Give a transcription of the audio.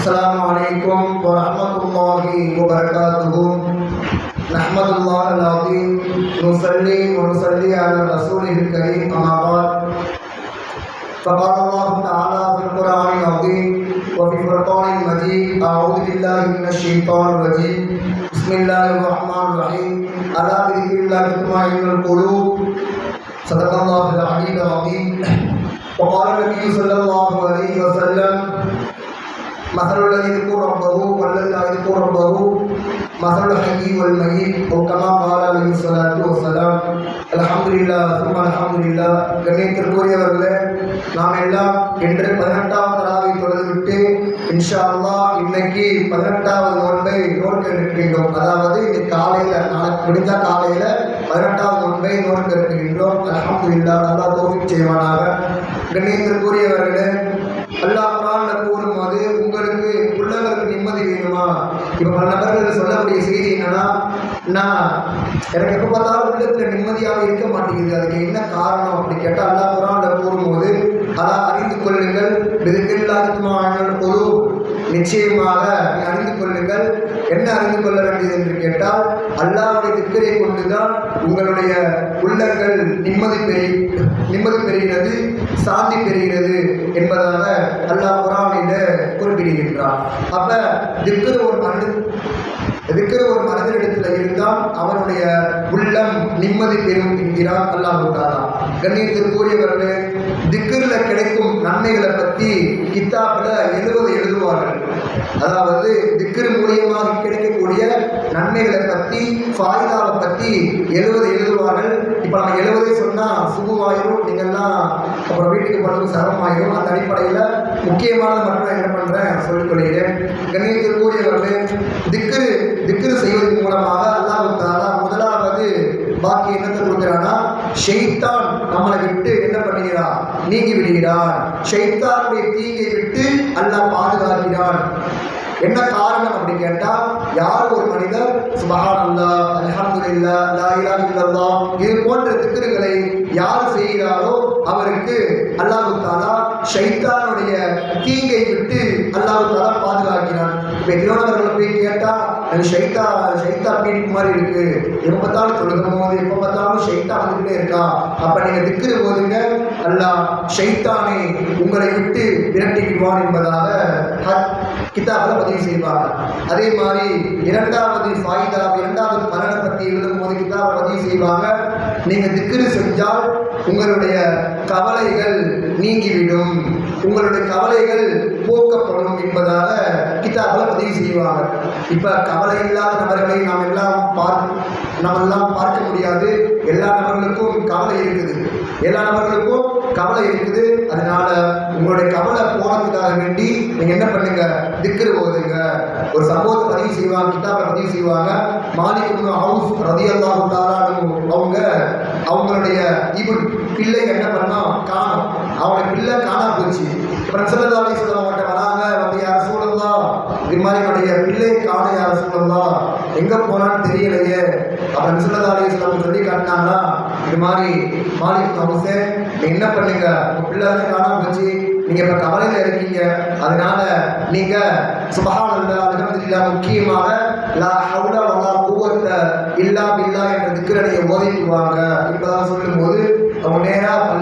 السلام علیکم ورحمت اللہ وبرکاتہ نحمد اللہ العظیم نسلی ونسلی علی رسول کریم اما فقال اللہ تعالیٰ فی القرآن العظیم وفی فرقان المجید اعوذ باللہ من الشیطان الرجیم بسم اللہ الرحمن الرحیم الا بذکر اللہ تطمئن القلوب؟ يذكر ربه والذي لا يذكر ربه؟ مثل الحي والميت او كما قال عليه الصلاه والسلام الحمد لله ثم الحمد لله கண்ணியத்திற்குரியவர்களே நாம் எல்லாம் இன்று பதினெட்டாம் தராவை தொழுதுவிட்டு இன்ஷா அல்லாஹ் இன்னைக்கு பதினெட்டாவது நோன்பை நோக்க இருக்கின்றோம் அதாவது இன்னைக்கு காலையில நாளைக்கு முடிஞ்சா காலையில பதினெட்டாவது நோன்பை நோக்க இருக்கின்றோம் அல்ஹம்துலில்லாஹ் அல்லாஹ் தௌஃபீக் செய்வானாக கண்ணியத்திற்குரியவர்களே அல்லாஹ் குரான்ல கூறும்போது உங்களுக்கு உள்ளவர்களுக்கு நிம்மதி வேணுமா இப்ப பல நபர்கள் சொல்லக்கூடிய செய்தி என்னன்னா நான் எனக்கு எப்ப பார்த்தாலும் உள்ளத்துல நிம்மதியாக இருக்க மாட்டேங்குது. அதுக்கு என்ன காரணம்? அப்படி கேட்டால் அல்லா குரான்ல கூறும்போது அதான் அறிந்து கொள்ளுங்கள். விதத்தில்லாத பொது? நிச்சயமாக நீ அறிந்து கொள்ளுங்கள். என்ன அறிந்து கொள்ள வேண்டியது என்று கேட்டால் அல்லாவுடைய திக்கரை கொண்டுதான் உங்களுடைய உள்ளங்கள் நிம்மதி பெறி நிம்மதி பெறுகிறது சாந்தி பெறுகிறது என்பதாக அல்லாஹ் குரான் குறிப்பிடுகின்றான் அப்ப திக்கர் ஒரு மனிதன் திக்கர் ஒரு மனிதனிடத்தில் இருந்தால் அவனுடைய உள்ளம் நிம்மதி பெறும் என்கிறார் அல்லாஹ் தாலா கண்ணியத்திற்குரியவர்களே திக்கர்ல கிடைக்கும் நன்மைகளை பற்றி கித்தாப்பில் எழுபது எழுதுவார்கள். அதாவது திக்கிற மூலியமாக கிடைக்கும் நன்மைகளை பற்றி ஃபாய்தாவை பற்றி எழுபது எழுதுவார்கள். இப்போ நம்ம எழுவதே சொன்னால் சுகுவாயிரும் நீங்கள்லாம் அப்புறம் வீட்டுக்கு போனது சிரமமாயிரும் அந்த அடிப்படையில் முக்கியமான மட்டும் என்ன பண்ணுறேன் சொல்லிக் கொள்கிறேன். கண்ணியத்திற்குரியவர்களே திக்கு திக்கு செய்வதன் மூலமாக அல்லாஹ் தாலா முதலாவது பாக்கி என்னத்தை கொடுக்கிறானா ஷெய்தான் நம்மளை விட்டு என்ன பண்ணுகிறான் நீங்கி விடுகிறான். ஷெய்தானுடைய தீங்கை விட்டு அல்லாஹ் பாதுகாக்கிறான். என்ன காரணம் அப்படின்னு கேட்டா யார் ஒரு மனிதர் சுபஹானல்லா அல்ஹம்துலில்லா லா இலாஹ இல்லல்லாஹ் இது போன்ற திக்ருகளை யார் செய்கிறாரோ அவருக்கு அல்லாஹு தாலா ஷைத்தானுடைய தீங்கை விட்டு அல்லாஹு தாலா பாதுகாக்கிறான். இப்போ திருவண்ணவர்களை போய் கேட்டா எனக்கு ஷைத்தா ஷைத்தா பீடிக்கு மாதிரி இருக்கு. எப்போ பார்த்தாலும் தொழுகும் போது எப்போ பார்த்தாலும் ஷைத்தா வந்துகிட்டே இருக்கா அப்போ நீங்கள் திக்கிற போதுங்க அல்லாஹ் ஷைத்தானை உங்களை விட்டு விரட்டிக்குவான் என்பதாக கிதாபில் பதிவு செய்வாங்க. அதே மாதிரி இரண்டாவது ஃபாயிதா இரண்டாவது மரண பற்றி எழுதும் போது கிதாபை பதிவு செய்வாங்க. நீங்கள் திக்கிரு செஞ்சால் உங்களுடைய கவலைகள் நீங்கிவிடும். உங்களுடைய கவலைகள் போக்கப்படும் என்பதாக கிதாபில் பதிவு செய்வாங்க. இப்போ கவலை இல்லாத நபர்களை நாம் எல்லாம் பார் நாம் எல்லாம் பார்க்க முடியாது. எல்லா நபர்களுக்கும் கவலை இருக்குது. எல்லா நபர்களுக்கும் கவலை இருக்குது. அதனால உங்களுடைய கவலை போனதுக்காக வேண்டி நீங்க என்ன பண்ணுங்க? திக்ரு ஓதுங்க. ஒரு சம்பவத்தை பதிவு செய்வாங்க கிட்டாப்பை பதிவு செய்வாங்க. மாலிக் ஹவுஸ் அவுஃப் ரலியல்லாஹு அவங்க அவங்களுடைய இவன் பிள்ளை என்ன பண்ணா காணும். அவனுடைய பிள்ளை காணா போச்சு. பிரசல்லா அலிஸ்லாம் அவங்கள்ட்ட வராங்க வந்து யார் சூழல்லாம் இது மாதிரி என்னுடைய பிள்ளை காண யார் சூழல்லாம் எங்க போனான்னு தெரியலையே அப்புறம் பிரசல்லா அலிஸ்லாம் சொல்லி காட்டினாங்களா இது மாதிரி மாலிக் ஹவுஸே நீ என்ன பண்ணுங்க உங்க பிள்ளை வந்து காணாம போச்சு நீங்க இப்ப கவலையில இருக்கீங்க அதனால நீங்க சுபஹானல்லா அல்ஹம்துலில்லாஹ் முக்கியமாக லா ஹவுல வலா குவத்த இல்லா பில்லா என்ற திக்ரனையை ஓதிட்டு வாங்க அவங்க சொல்லும்